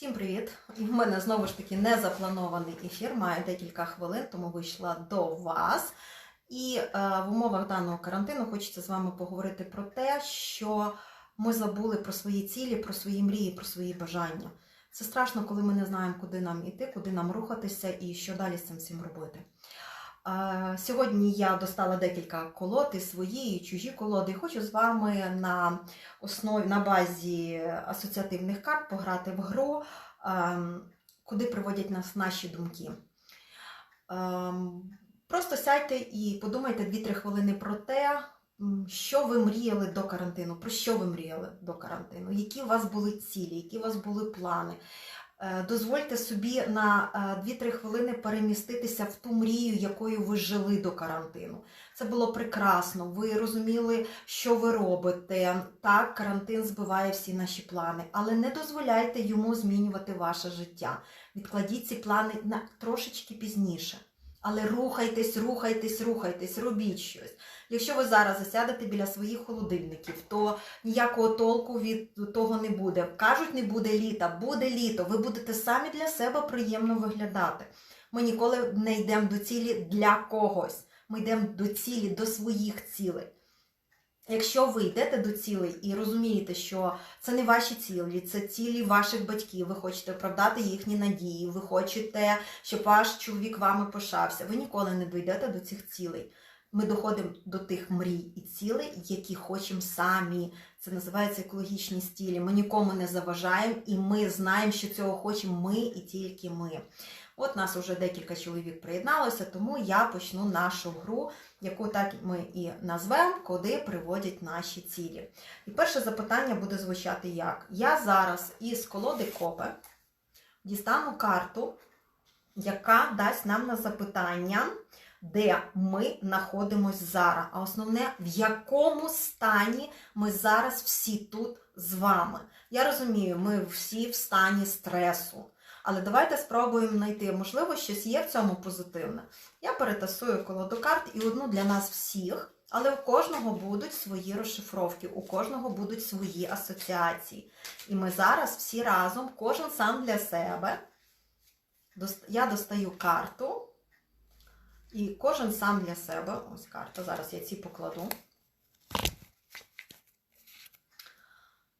Всім привіт! У мене знову ж таки незапланований ефір. Маю декілька хвилин, тому вийшла до вас. І е, в умовах даного карантину хочеться з вами поговорити про те, що ми забули про свої цілі, про свої мрії, про свої бажання. Це страшно, коли ми не знаємо, куди нам іти, куди нам рухатися і що далі з цим всім робити. Сьогодні я достала декілька колод і свої, і чужі колоди. Хочу з вами на основі на базі асоціативних карт пограти в гру, ем, куди приводять нас наші думки. Ем, Просто сядьте і подумайте 2-3 хвилини про те, що ви мріяли до карантину, про що ви мріяли до карантину, які у вас були цілі, які у вас були плани. Е, Дозвольте собі на е, 2-3 хвилини переміститися в ту мрію, якою ви жили до карантину. Це було прекрасно. Ви розуміли, що ви робите. Так, карантин збиває всі наші плани, але не дозволяйте йому змінювати ваше життя. Відкладіть ці плани на трошечки пізніше. Але рухайтесь, рухайтесь, рухайтесь, робіть щось. Якщо ви зараз засядете біля своїх холодильників, то ніякого толку від того не буде. Кажуть, не буде літа, буде літо. Ви будете самі для себе приємно виглядати. Ми ніколи не йдемо до цілі для когось. Ми йдемо до цілі, до своїх цілей. Якщо ви йдете до цілей і розумієте, що це не ваші цілі, це цілі ваших батьків, ви хочете оправдати їхні надії, ви хочете, щоб ваш чоловік вами пишався, ви ніколи не дійдете до цих цілей. Ми доходимо до тих мрій і цілей, які хочемо самі. Це називається екологічні стілі. Ми нікому не заважаємо, і ми знаємо, що цього хочемо ми і тільки ми. От нас вже декілька чоловік приєдналося, тому я почну нашу гру, яку так ми і назвемо, куди приводять наші цілі. І перше запитання буде звучати як? Я зараз із колоди Копе дістану карту, яка дасть нам на запитання, де ми знаходимось зараз. А основне, в якому стані ми зараз всі тут з вами. Я розумію, ми всі в стані стресу. Але давайте спробуємо знайти, можливо, щось є в цьому позитивне. Я перетасую колоду карт і одну для нас всіх, але у кожного будуть свої розшифровки, у кожного будуть свої асоціації. І ми зараз всі разом, кожен сам для себе. Я достаю карту, і кожен сам для себе. Ось карта. Зараз я ці покладу.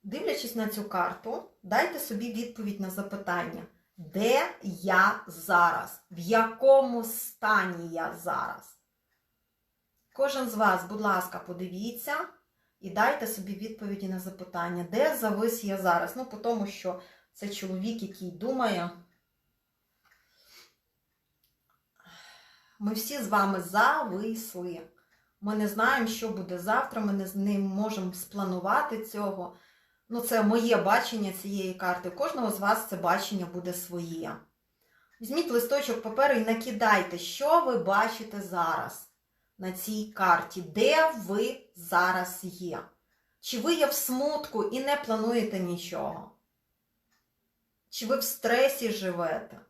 Дивлячись на цю карту, дайте собі відповідь на запитання. Де я зараз? В якому стані я зараз? Кожен з вас, будь ласка, подивіться і дайте собі відповіді на запитання, де завис я зараз? Ну, по тому, що це чоловік, який думає. Ми всі з вами зависли. Ми не знаємо, що буде завтра, ми не, можемо спланувати цього. Ну, це моє бачення цієї карти. Кожного з вас це бачення буде своє. Візьміть листочок паперу і накидайте, що ви бачите зараз на цій карті, де ви зараз є. Чи ви є в смутку і не плануєте нічого? Чи ви в стресі живете?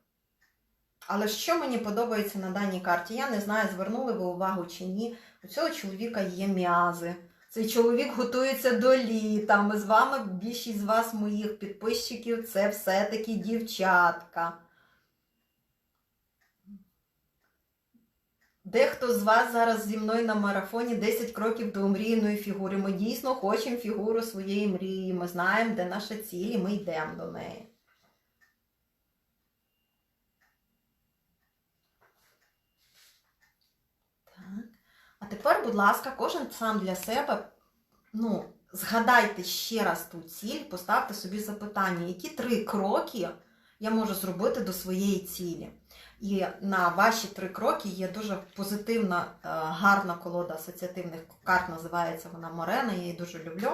Але що мені подобається на даній карті? Я не знаю, звернули ви увагу чи ні. У цього чоловіка є м'язи. Цей чоловік готується до літа. Ми з вами, більшість з вас, моїх підписчиків, це все-таки дівчатка. Дехто з вас зараз зі мною на марафоні 10 кроків до омріяної фігури. Ми дійсно хочемо фігуру своєї мрії. Ми знаємо, де наша ціль, і ми йдемо до неї. Тепер, будь ласка, кожен сам для себе, ну, згадайте ще раз ту ціль, поставте собі запитання, які три кроки я можу зробити до своєї цілі. І на ваші три кроки є дуже позитивна, е, гарна колода асоціативних карт, називається вона Морена, я її дуже люблю.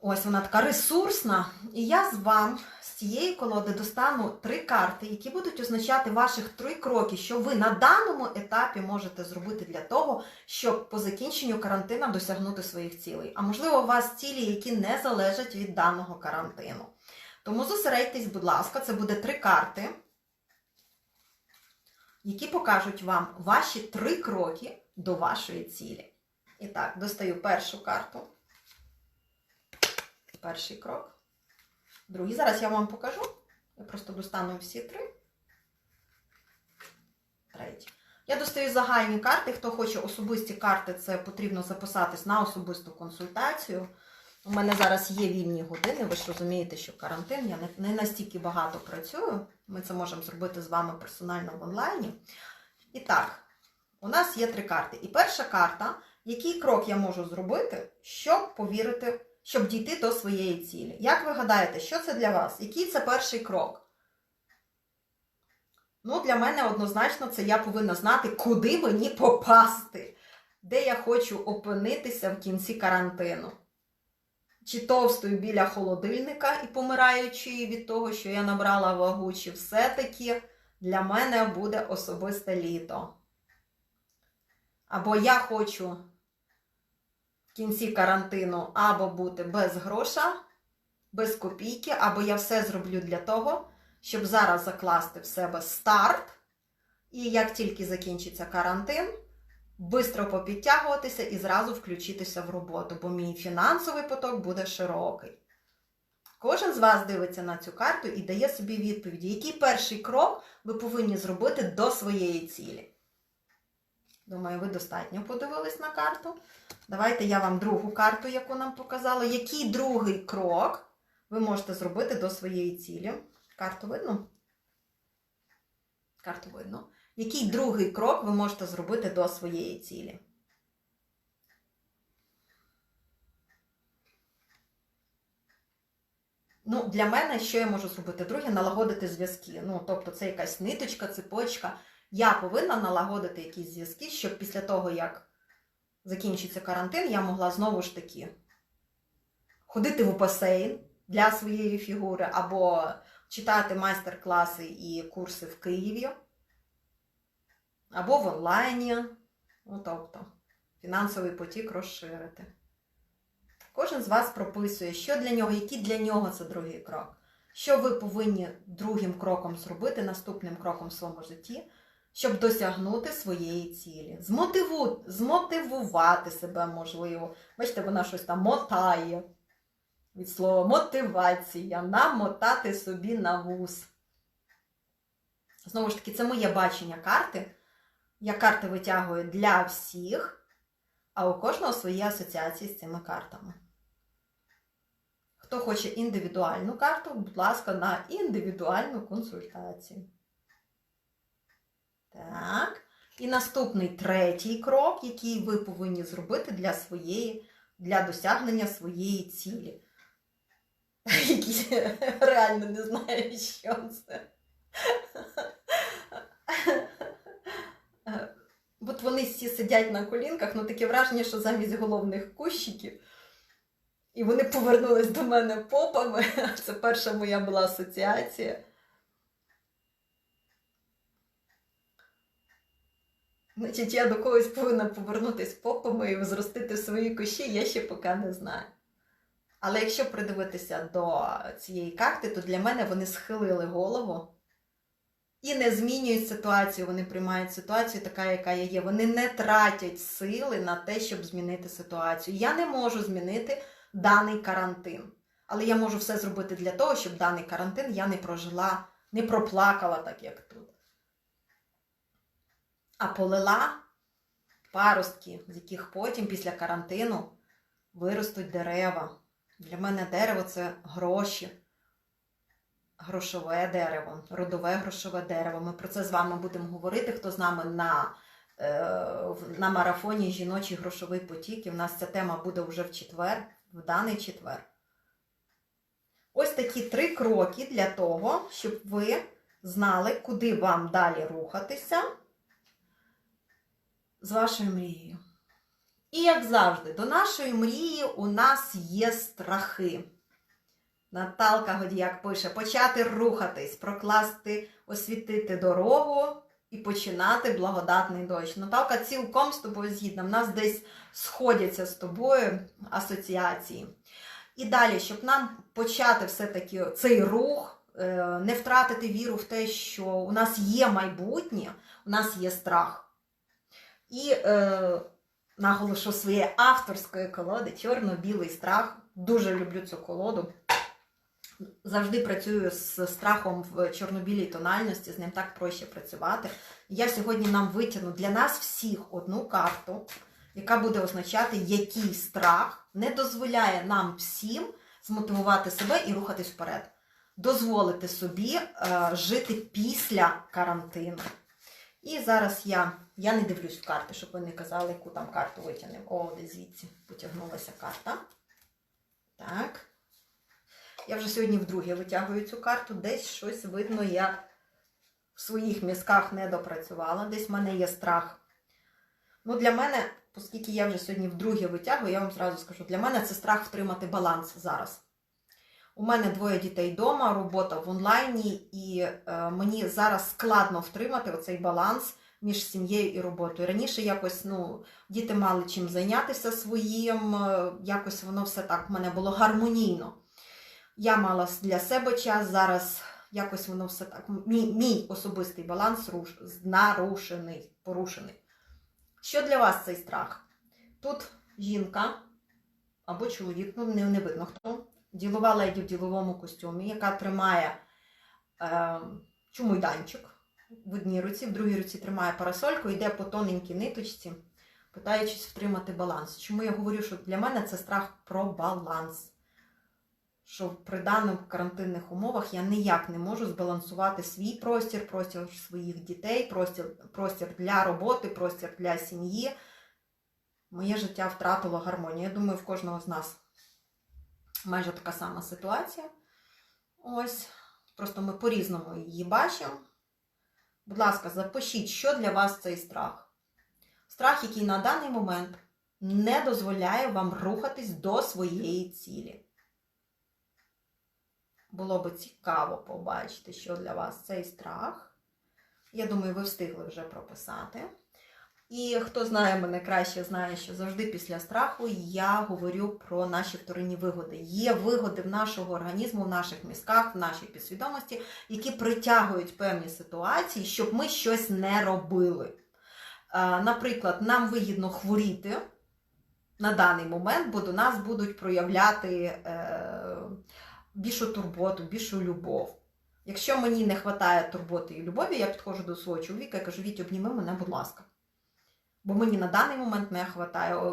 Ось вона така ресурсна. І я з вам з цієї колоди достану три карти, які будуть означати ваших три кроки, що ви на даному етапі можете зробити для того, щоб по закінченню карантину досягнути своїх цілей. А можливо, у вас цілі, які не залежать від даного карантину. Тому зосередьтесь, будь ласка, це буде три карти, які покажуть вам ваші три кроки до вашої цілі. І так, достаю першу карту. Перший крок. Другий. Зараз я вам покажу. Я просто достану всі три. Третій. Я достаю загальні карти. Хто хоче особисті карти, це потрібно записатись на особисту консультацію. У мене зараз є вільні години, ви ж розумієте, що карантин, я не, настільки багато працюю. Ми це можемо зробити з вами персонально в онлайні. І так, у нас є три карти. І перша карта, який крок я можу зробити, щоб повірити, щоб дійти до своєї цілі. Як ви гадаєте, що це для вас? Який це перший крок? Ну, для мене однозначно це я повинна знати, куди мені попасти, де я хочу опинитися в кінці карантину. Чи товстою біля холодильника і помираючи від того, що я набрала вагу, чи все-таки для мене буде особисте літо. Або я хочу кінці карантину або бути без гроша, без копійки, або я все зроблю для того, щоб зараз закласти в себе старт. І як тільки закінчиться карантин, швидко попідтягуватися і зразу включитися в роботу, бо мій фінансовий поток буде широкий. Кожен з вас дивиться на цю карту і дає собі відповіді, який перший крок ви повинні зробити до своєї цілі. Думаю, ви достатньо подивились на карту. Давайте я вам другу карту, яку нам показали. Який другий крок ви можете зробити до своєї цілі? Карту видно? Карту видно. Який другий крок ви можете зробити до своєї цілі? Ну, для мене, що я можу зробити? Друге, налагодити зв'язки. Ну, тобто, це якась ниточка, цепочка. Я повинна налагодити якісь зв'язки, щоб після того, як закінчиться карантин, я могла знову ж таки ходити в басейн для своєї фігури, або читати майстер-класи і курси в Києві, або в онлайні. Ну, тобто, фінансовий потік розширити. Кожен з вас прописує, що для нього, який для нього це другий крок. Що ви повинні другим кроком зробити, наступним кроком в своєму житті, щоб досягнути своєї цілі. Змотиву... Змотивувати себе можливо. Бачите, вона щось там мотає. Від слова мотивація, намотати собі на вуз. Знову ж таки, це моє бачення карти. Я карти витягую для всіх, а у кожного свої асоціації з цими картами. Хто хоче індивідуальну карту, будь ласка, на індивідуальну консультацію. Так. І наступний третій крок, який ви повинні зробити для своєї, для досягнення своєї цілі. Які реально не знаю, що це. От вони всі сидять на колінках, ну таке враження, що замість головних кущиків. І вони повернулись до мене попами. Це перша моя була асоціація. Значить, я до когось повинна повернутися попами і зростити свої кущі, я ще поки не знаю. Але якщо придивитися до цієї карти, то для мене вони схилили голову і не змінюють ситуацію, вони приймають ситуацію така, яка є. Вони не тратять сили на те, щоб змінити ситуацію. Я не можу змінити даний карантин. Але я можу все зробити для того, щоб даний карантин я не прожила, не проплакала так, як тут. А полила паростки, з яких потім після карантину виростуть дерева. Для мене дерево це гроші, грошове дерево, родове грошове дерево. Ми про це з вами будемо говорити. Хто з нами на е, на марафоні Жіночий грошовий потік. І в нас ця тема буде вже в четвер, в даний четвер. Ось такі три кроки для того, щоб ви знали, куди вам далі рухатися з вашою мрією. І, як завжди, до нашої мрії у нас є страхи. Наталка Годіяк пише: почати рухатись, прокласти, освітити дорогу і починати благодатний дощ. Наталка цілком з тобою згідна. В нас десь сходяться з тобою асоціації. І далі, щоб нам почати все-таки цей рух, е, не втратити віру в те, що у нас є майбутнє, у нас є страх. І е, наголошу своєї авторської колоди Чорно-білий страх. Дуже люблю цю колоду. завжди працюю з страхом в чорно-білій тональності, з ним так проще працювати. Я сьогодні нам витягну для нас всіх одну карту, яка буде означати, який страх не дозволяє нам всім змотивувати себе і рухатись вперед. Дозволити собі е, жити після карантину. І зараз я, я не дивлюсь в карти, щоб ви не казали, яку там карту витягнемо. О, десь звідси потягнулася карта. Так. Я вже сьогодні вдруге витягую цю карту. Десь щось видно, я в своїх мізках не допрацювала. Десь в мене є страх. Ну, для мене, оскільки я вже сьогодні вдруге витягую, я вам зразу скажу, для мене це страх втримати баланс зараз. У мене двоє дітей вдома, робота в онлайні, і е, мені зараз складно втримати оцей баланс між сім'єю і роботою. Раніше якось ну, діти мали чим зайнятися своїм, е, якось воно все так в мене було гармонійно. Я мала для себе час, зараз якось воно все так. Мій, мій особистий баланс руш, нарушений, порушений. Що для вас цей страх? Тут жінка або чоловік, ну не, не видно хто ділова леді в діловому костюмі, яка тримає е, чумойданчик в одній руці, в другій руці тримає парасольку, йде по тоненькій ниточці, питаючись втримати баланс. Чому я говорю, що для мене це страх про баланс? Що при даних карантинних умовах я ніяк не можу збалансувати свій простір, простір своїх дітей, простір, простір для роботи, простір для сім'ї. Моє життя втратило гармонію. Я думаю, в кожного з нас майже така сама ситуація. Ось, просто ми по-різному її бачимо. Будь ласка, запишіть, що для вас цей страх. Страх, який на даний момент не дозволяє вам рухатись до своєї цілі. Було би цікаво побачити, що для вас цей страх. Я думаю, ви встигли вже прописати. І хто знає мене краще, знає, що завжди після страху я говорю про наші вторинні вигоди. Є вигоди в нашого організму, в наших мізках, в нашій підсвідомості, які притягують певні ситуації, щоб ми щось не робили. Наприклад, нам вигідно хворіти на даний момент, бо до нас будуть проявляти е, більшу турботу, більшу любов. Якщо мені не вистачає турботи і любові, я підходжу до свого чоловіка і кажу, Віть, обніми мене, будь ласка. Бо мені на даний момент не вистачає.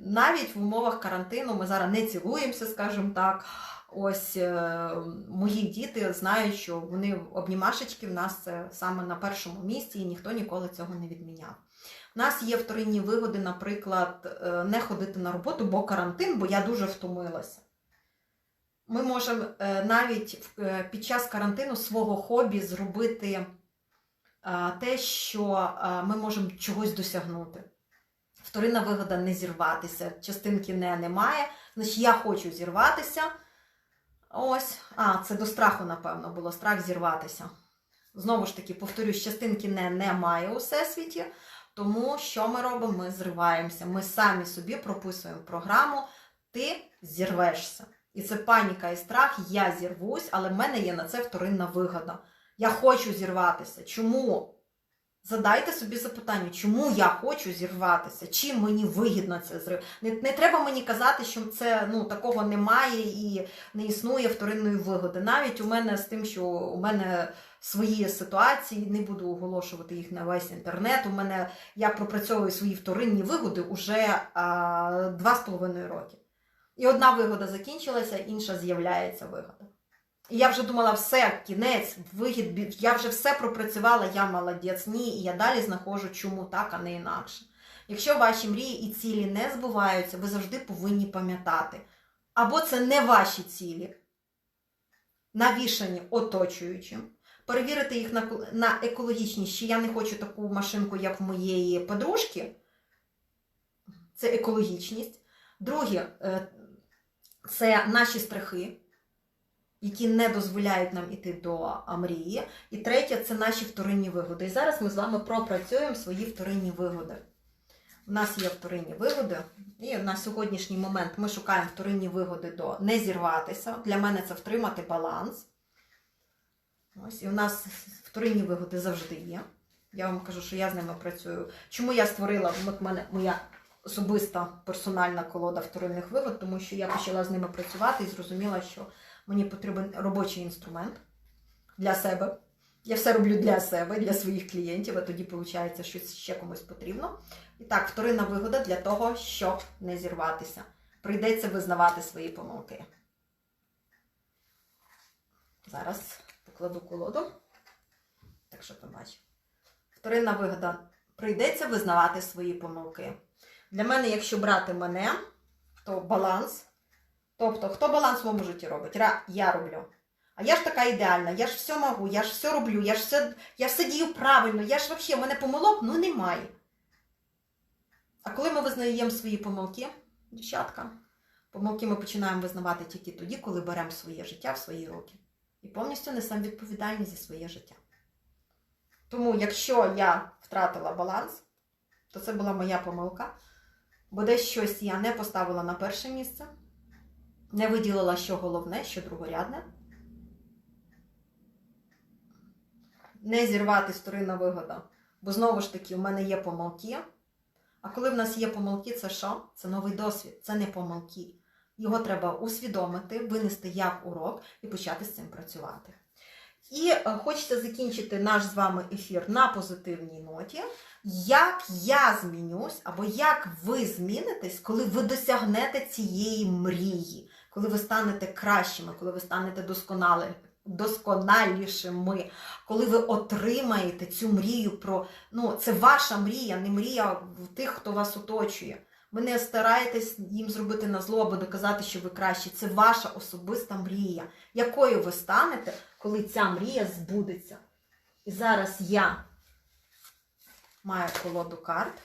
Навіть в умовах карантину ми зараз не цілуємося, скажімо так. Ось е, мої діти знають, що вони обнімашечки в нас це саме на першому місці, і ніхто ніколи цього не відміняв. У нас є вторинні вигоди, наприклад, е, не ходити на роботу, бо карантин, бо я дуже втомилася. Ми можемо е, навіть під час карантину свого хобі зробити те, що ми можемо чогось досягнути. Вторинна вигода не зірватися. Частинки не немає. Значить, я хочу зірватися. Ось, а, це до страху, напевно, було страх зірватися. Знову ж таки, повторюсь, частинки не немає у всесвіті. Тому що ми робимо? Ми зриваємося. Ми самі собі прописуємо програму, ти зірвешся. І це паніка і страх, я зірвусь, але в мене є на це вторинна вигода. Я хочу зірватися. Чому? Задайте собі запитання, чому я хочу зірватися? Чим мені вигідно це зрив? Не, не треба мені казати, що це ну, такого немає і не існує вторинної вигоди. Навіть у мене з тим, що у мене свої ситуації, не буду оголошувати їх на весь інтернет. У мене я пропрацьовую свої вторинні вигоди уже два з половиною роки. І одна вигода закінчилася, інша з'являється вигода. І я вже думала, все, кінець, вихід, я вже все пропрацювала, я молодець. Ні, і я далі знаходжу, чому так, а не інакше. Якщо ваші мрії і цілі не збуваються, ви завжди повинні пам'ятати. Або це не ваші цілі, навішані оточуючим. Перевірити їх на на екологічність, чи я не хочу таку машинку, як в моєї подружки. Це екологічність. Друге, е, це наші страхи які не дозволяють нам іти до мрії. І третє це наші вторинні вигоди. І зараз ми з вами пропрацюємо свої вторинні вигоди. У нас є вторинні вигоди, і на сьогоднішній момент ми шукаємо вторинні вигоди до не зірватися. Для мене це втримати баланс. Ось, І у нас вторинні вигоди завжди є. Я вам кажу, що я з ними працюю. Чому я створила в мене моя особиста персональна колода вторинних вигод, тому що я почала з ними працювати і зрозуміла, що Мені потрібен робочий інструмент для себе. Я все роблю для себе, для своїх клієнтів, а тоді виходить, що ще комусь потрібно. І так, вторинна вигода для того, щоб не зірватися. Прийдеться визнавати свої помилки. Зараз покладу колоду. Так що побачимо. Вторинна вигода. Прийдеться визнавати свої помилки. Для мене, якщо брати мене, то баланс. Тобто, хто баланс в моєму житті робить? Я роблю. А я ж така ідеальна, я ж все можу, я ж все роблю, я ж все, я все дію правильно, я ж взагалі, в мене помилок ну немає. А коли ми визнаємо свої помилки, дівчатка, помилки ми починаємо визнавати тільки тоді, коли беремо своє життя в свої руки. І повністю несемо відповідальність за своє життя. Тому, якщо я втратила баланс, то це була моя помилка, бо десь щось я не поставила на перше місце, не виділила, що головне, що другорядне. Не зірвати вторинна вигода. Бо знову ж таки, у мене є помилки. А коли в нас є помилки, це що? Це новий досвід, це не помилки. Його треба усвідомити, винести як урок і почати з цим працювати. І е, хочеться закінчити наш з вами ефір на позитивній ноті. Як я змінюсь, або як ви змінитесь, коли ви досягнете цієї мрії, коли ви станете кращими, коли ви станете досконали, досконалішими, коли ви отримаєте цю мрію про ну, це ваша мрія, не мрія тих, хто вас оточує. Ви не стараєтесь їм зробити на зло або доказати, що ви кращі. Це ваша особиста мрія, якою ви станете, коли ця мрія збудеться. І зараз я маю колоду карт.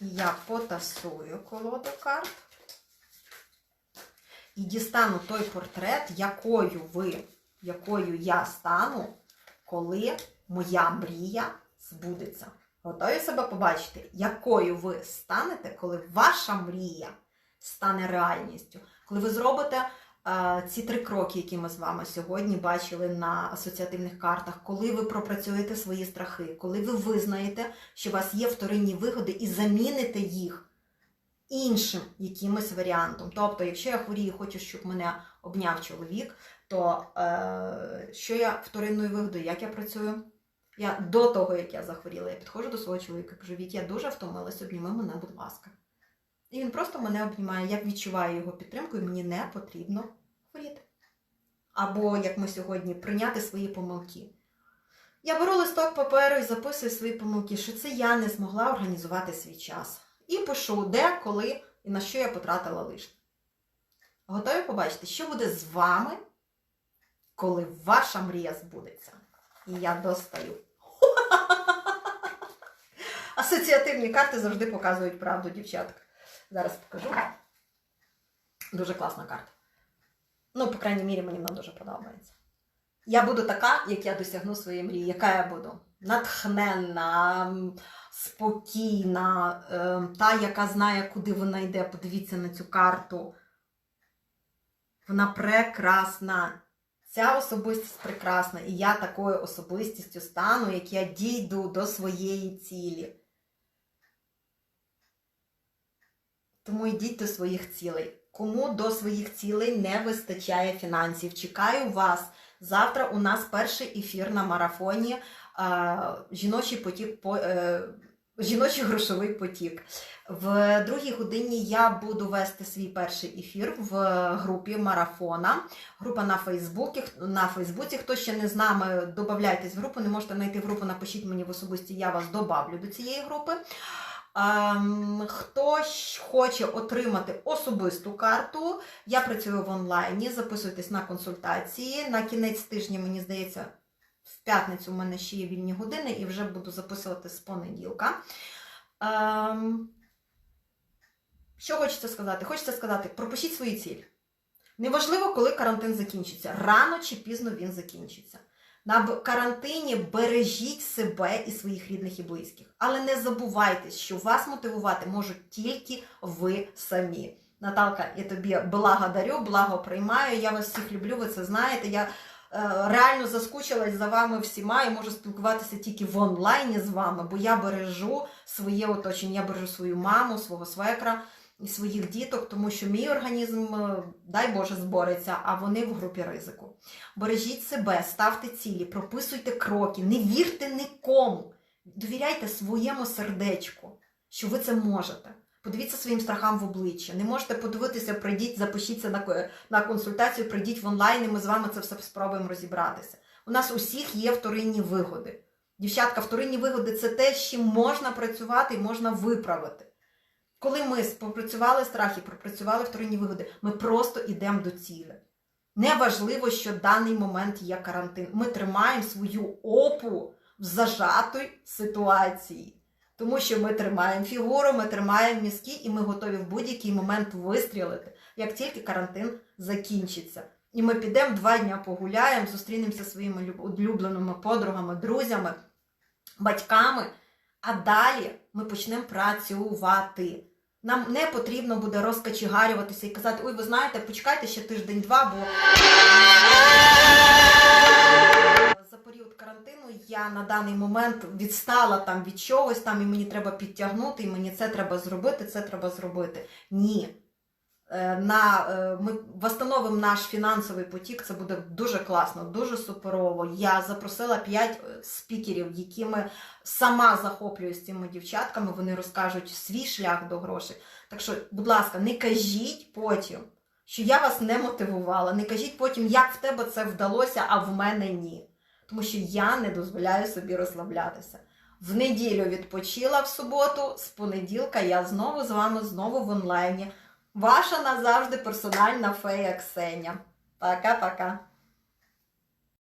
І я потасую колоду карт. І дістану той портрет, якою ви, якою я стану, коли моя мрія збудеться. Готові себе побачити, якою ви станете, коли ваша мрія стане реальністю, коли ви зробите е, ці три кроки, які ми з вами сьогодні бачили на асоціативних картах, коли ви пропрацюєте свої страхи, коли ви визнаєте, що у вас є вторинні вигоди і заміните їх іншим якимось варіантом. Тобто, якщо я хворію, і хочу, щоб мене обняв чоловік, то е, що я вторинною вигодою, як я працюю? Я до того, як я захворіла, я підходжу до свого чоловіка, кажу, Вік, я дуже втомилась, обніми мене, будь ласка. І він просто мене обнімає, я відчуваю його підтримку, і мені не потрібно хворіти. Або, як ми сьогодні, прийняти свої помилки. Я беру листок паперу і записую свої помилки, що це я не змогла організувати свій час. І пишу, де, коли і на що я потратила лишнє. Готові побачити, що буде з вами, коли ваша мрія збудеться. І я достаю. Асоціативні карти завжди показують правду, дівчатка. Зараз покажу. Дуже класна карта. Ну, по крайній мірі, мені вона дуже подобається. Я буду така, як я досягну своєї мрії. Яка я буду? Натхненна, спокійна, е, та, яка знає, куди вона йде. Подивіться на цю карту. Вона прекрасна. Ця особистість прекрасна, і я такою особистістю стану, як я дійду до своєї цілі. Тому йдіть до своїх цілей. Кому до своїх цілей не вистачає фінансів, чекаю вас. Завтра у нас перший ефір на марафоні жіночий потік. По, е, Жіночий грошовий потік. В другій годині я буду вести свій перший ефір в групі марафона. Група на Фейсбуці. На Фейсбуці. Хто ще не з нами, додавайтесь в групу, не можете знайти групу, напишіть мені в особисті, я вас добавлю до цієї групи. Ем, хто хоче отримати особисту карту, я працюю в онлайні, записуйтесь на консультації. На кінець тижня, мені здається, в п'ятницю у мене ще є вільні години і вже буду записувати з понеділка. Ем, що хочеться сказати? Хочеться сказати, пропишіть свої цілі. Неважливо, коли карантин закінчиться. Рано чи пізно він закінчиться. На карантині бережіть себе і своїх рідних і близьких. Але не забувайте, що вас мотивувати можуть тільки ви самі. Наталка, я тобі благодарю, благо приймаю. Я вас всіх люблю, ви це знаєте. Я реально заскучилась за вами всіма і можу спілкуватися тільки в онлайні з вами, бо я бережу своє оточення, я бережу свою маму, свого свекра, і своїх діток, тому що мій організм, е, дай Боже, збореться, а вони в групі ризику. Бережіть себе, ставте цілі, прописуйте кроки, не вірте нікому. Довіряйте своєму сердечку, що ви це можете. Подивіться своїм страхам в обличчя. Не можете подивитися, прийдіть, запишіться на, на консультацію, прийдіть в онлайн, і ми з вами це все спробуємо розібратися. У нас усіх є вторинні вигоди. Дівчатка, вторинні вигоди це те, з чим можна працювати і можна виправити. Коли ми попрацювали страхи, пропрацювали вторинні вигоди, ми просто йдемо до цілі. Неважливо, що в даний момент є карантин. Ми тримаємо свою опу в зажатій ситуації. Тому що ми тримаємо фігуру, ми тримаємо мізки, і ми готові в будь-який момент вистрілити, як тільки карантин закінчиться. І ми підемо два дня погуляємо, зустрінемося зі своїми улюбленими подругами, друзями, батьками. А далі ми почнемо працювати. Нам не потрібно буде розкачігарюватися і казати, ой, ви знаєте, почекайте ще тиждень-два, бо карантину я на даний момент відстала там від чогось, там і мені треба підтягнути, і мені це треба зробити, це треба зробити. Ні. Е, На, е, ми восстановимо наш фінансовий потік, це буде дуже класно, дуже суперово. Я запросила 5 спікерів, якими сама захоплююсь цими дівчатками, вони розкажуть свій шлях до грошей. Так що, будь ласка, не кажіть потім, що я вас не мотивувала, не кажіть потім, як в тебе це вдалося, а в мене ні. Тому що я не дозволяю собі розслаблятися. В неділю відпочила в суботу, з понеділка я знову з вами, знову в онлайні. Ваша назавжди персональна фея Ксеня. Пока-пока.